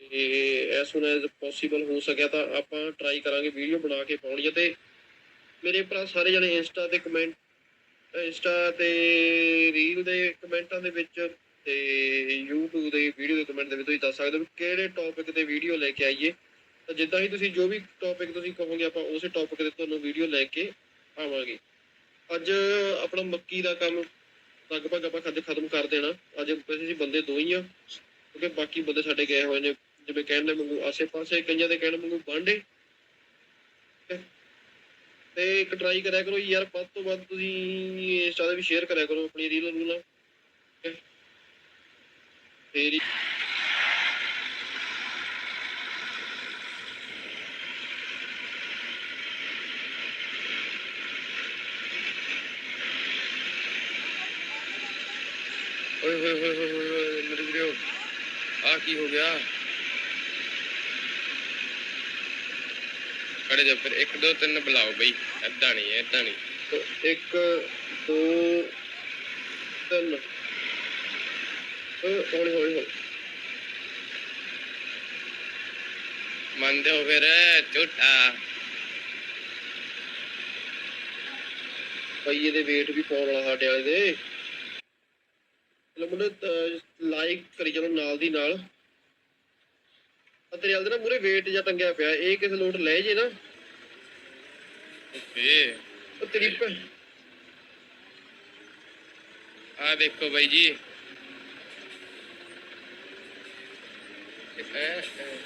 ਤੇ as soon as possible ਹੋ ਸਕਿਆ ਤਾਂ ਆਪਾਂ ਟਰਾਈ ਕਰਾਂਗੇ ਵੀਡੀਓ ਬਣਾ ਕੇ ਪਾਉਣੀ ਹੈ ਤੇ ਮੇਰੇ ਭਰਾ ਸਾਰੇ ਜਣੇ ਇੰਸਟਾ ਤੇ ਕਮੈਂਟ ਇੰਸਟਾ ਤੇ ਰੀਲ ਦੇ ਕਮੈਂਟਾਂ ਦੇ ਵਿੱਚ ਤੇ YouTube ਦੇ ਵੀਡੀਓ ਦੇ ਕਮੈਂਟ ਦੇ ਵਿੱਚ ਤੁਸੀਂ ਦੱਸ ਸਕਦੇ ਹੋ ਵੀ ਕਿਹੜੇ ਟੌਪਿਕ ਤੇ ਵੀਡੀਓ ਲੈ ਕੇ ਆਈਏ। ਤਾਂ ਜਿੱਦਾਂ ਹੀ ਤੁਸੀਂ ਜੋ ਵੀ ਟੌਪਿਕ ਤੁਸੀਂ ਕਹੋਗੇ, ਆਪਾਂ ਉਸੇ ਟੌਪਿਕ ਤੇ ਤੁਹਾਨੂੰ ਵੀਡੀਓ ਲੈ ਕੇ ਆਵਾਂਗੇ। ਅੱਜ ਆਪਣਾ ਮੱਕੀ ਦਾ ਕੰਮ ਲਗਭਗ ਆਪਾਂ ਕਦੇ ਖਤਮ ਕਰ ਦੇਣਾ। ਅੱਜ ਵੈਸੇ ਅਸੀਂ ਬੰਦੇ ਦੋ ਹੀ ਆ, ਕਿਉਂਕਿ ਬਾਕੀ ਬੰਦੇ ਸਾਡੇ ਗਏ ਹੋਏ ਨੇ ਜਿਵੇਂ ਕਹਿੰਦੇ ਮੰਗੂ ਆਸੇ-ਪਾਸੇ ਕਈਆਂ ਦੇ ਕਹਿਣ ਮੰਗੂ ਬਾਂਡੇ ਤੇ ਇੱਕ ਟਰਾਈ ਕਰਿਆ ਕਰੋ ਯਾਰ, ਵੱਧ ਤੋਂ ਵੱਧ ਤੁਸੀਂ ਇੰਸਟਾ ਤੇ ਵੀ ਸ਼ੇਅਰ ਕਰਿਆ ਕਰੋ ਆਪਣੀ ਰੀਲ ਨੂੰ ਫੇਰ ਹੀ ਓਏ ਹੋਏ ਹੋਏ ਹੋਏ ਹੋਏ ਹੋਏ ਮੇਰੇ ਵੀਰੋ ਆ ਕੀ ਹੋ ਗਿਆ? ਖੜੇ ਜਾ ਫਿਰ 1 2 3 ਬੁਲਾਓ ਬਈ। ਐਦਾਂ ਨਹੀਂ ਐਦਾਂ ਨਹੀਂ। ਇੱਕ ਦੋ ਤਿੰਨ। ਹੌਲੀ ਹੌਲੀ ਹੌਲੀ। ਮੰਨਦੇ ਹੋ ਫਿਰ ਝੂਠਾ। ਭਾਈ ਇਹਦੇ weight ਵੀ ਪਾਉਣ ਵਾਲਾ ਸਾਡੇ ਵਾਲੇ ਦੇ। ਚਲੋ ਮੁੰਡੇ ਲਾਈਕ ਕਰੀ ਚਲੋ ਨਾਲ ਦੀ ਨਾਲ। ਤੇਰੇ ਦੇ ਨਾ ਮੂਰੇ weight ਜਾਂ ਟੰਗਿਆ ਪਿਆ ਇਹ ਕਿਸੇ ਲੋਟ ਲੈ ਜੇ ਨਾ। ਓਕੇ। ਉਹ ਤੇਰੀ ਭੈ- ਆ ਦੇਖੋ ਬਾਈ ਜੀ। ਇਹ- ਇਹ- ਇਹ।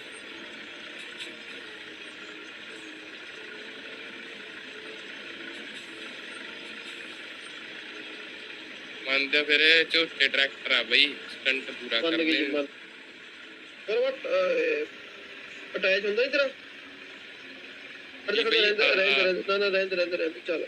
ਫਿਰ ਇਹ ਟਰੈਕਟਰ ਆ ਬਈ ਸਟੰਟ ਪੂਰਾ ਮੰਨ ਗਈ ਜੀ ਕਰਦੇ ਮੰਨ ਪਰ ਵਟ ਅਟੈਚ ਹੁੰਦਾ ਇਧਰ। ਰਹਿੰਦੇ ਰਹਿੰਦੇ ਨਾ ਰਹਿੰਦੇ ਰਹਿੰਦੇ ਰਹਿੰਦੇ ਚੱਲ।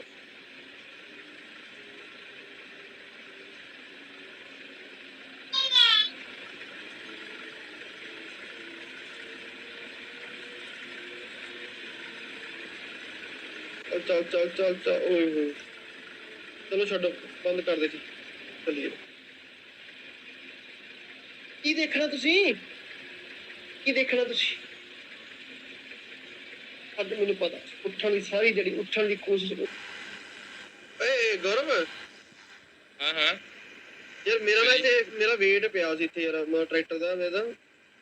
ਚੱਲ ਚੱਲ ਚੱਲ ਚੱਲ ਓਏ ਹੋਏ। ਚਲੋ ਛੱਡੋ ਬੰਦ ਕਰ ਦੇ ਜੀ ਚੱਲੀਏ। ਕੀ ਦੇਖਣਾ ਤੁਸੀਂ? ਕੀ ਦੇਖਣਾ ਤੁਸੀਂ? ਅੱਜ ਮੈਨੂੰ ਪਤਾ ਉੱਠਣ ਦੀ ਸਾਰੀ ਜਿਹੜੀ ਉੱਠਣ ਦੀ ਕੋਸ਼ਿਸ਼ ਏ ਗੌਰਵ। ਹਾਂ ਹਾਂ। ਯਾਰ ਮੇਰਾ ਨਾ ਇੱਥੇ ਮੇਰਾ weight ਪਿਆ ਸੀ ਇੱਥੇ ਯਾਰ ਮੈਂ ਟਰੈਕਟਰ ਦਾ ਮੇਰਾ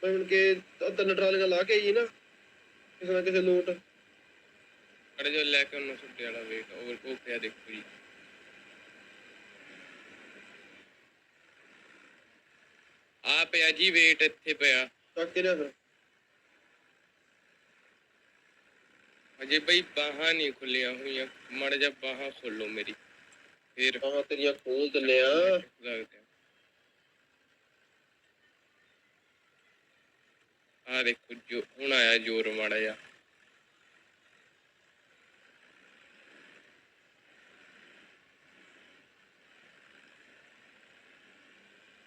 ਮੈਂ ਹੁਣ ਕੇ ਤਿੰਨ ਟਰਾਲੀਆਂ ਲਾ ਕੇ ਆਈ ਨਾ ਕਿਸੇ ਨਾ ਕਿਸੇ ਲੋਟ। ਖੜੇ ਜੋ ਲੈ ਕੇ ਉਹਨੂੰ ਸੁੱਟੇ ਵਾਲਾ ਵੇਟ ਉਹ ਉਹ ਪਿਆ ਦੇਖੋ ਜੀ। ਆ ਪਿਆ ਜੀ ਵੇਟ ਇੱਥੇ ਪਿਆ। ਚੱਕ ਕੇ ਲਿਆ ਫਿਰ? ਅਜੇ ਬਈ ਬਾਹਾਂ ਨਹੀਂ ਖੁੱਲੀਆਂ ਹੋਈਆਂ। ਮੜ ਜਾ ਬਾਹਾਂ ਖੋਲੋ ਮੇਰੀ। ਫਿਰ ਆਹ ਤੇਰੀਆਂ ਖੋਲ ਦਿੰਨੇ ਆ। ਲੱਗਦੇ ਆ। ਦੇਖੋ ਜੋ ਹੁਣ ਆਇਆ ਜ਼ੋਰ ਮਾੜਾ ਜਾ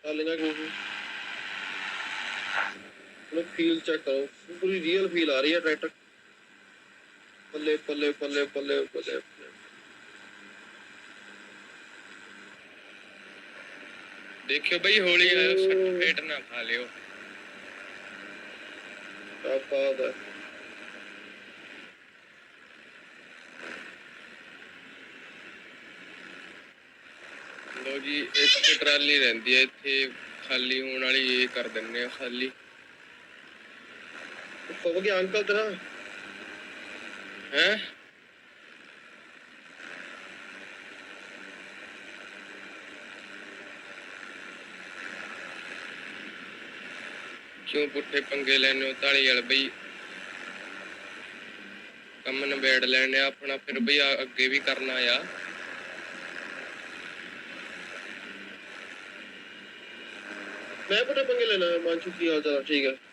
ਟਰਾਲੀਆਂ ਕਿਉਂ ਲੋ ਫੀਲ ਚੈੱਕ ਕਰੋ। ਪੂਰੀ ਰੀਅਲ ਫੀਲ ਆ ਰਹੀ ਹੈ ਟਰੈਕਟਰ ਪੱਲੇ ਪੱਲੇ ਪੱਲੇ ਪੱਲੇ ਪੱਲੇ ਦੇਖਿਓ ਬਈ, ਹੌਲੀ ਸਰਟੀਫਿਕੇਟ ਨਾ ਖਾ ਲਿਓ। ਕਿਆ ਬਾਤ ਲੋ ਜੀ ਇੱਥੇ ਟਰਾਲੀ ਰਹਿੰਦੀ ਹੈ। ਇੱਥੇ ਖਾਲੀ ਹੋਣ ਵਾਲੀ ਇਹ ਕਰ ਦਿੰਨੇ ਆ ਖਾਲੀ। ਹੋ ਗਿਆ ਅੰਕਲ ਤੇਰਾ? ਹੈ? ਕਿਉਂ ਪੁੱਠੇ ਪੰਗੇ ਲੈਣੇ ਹੋ ਤਾਲੀ ਵਾਲ ਬਈ। ਕੰਮ ਨਿਬੇੜ ਲੈਣੇ ਆ ਆਪਣਾ, ਫਿਰ ਬਈ ਅੱਗੇ ਵੀ ਕਰਨਾ ਆ। ਮੈਂ ਬੜਾ ਪੰਗੇ ਲੈਣਾ? ਮਾਨ ਚੁੱਕੀ ਹਾਲ ਚਾਲ ਠੀਕ ਹੈ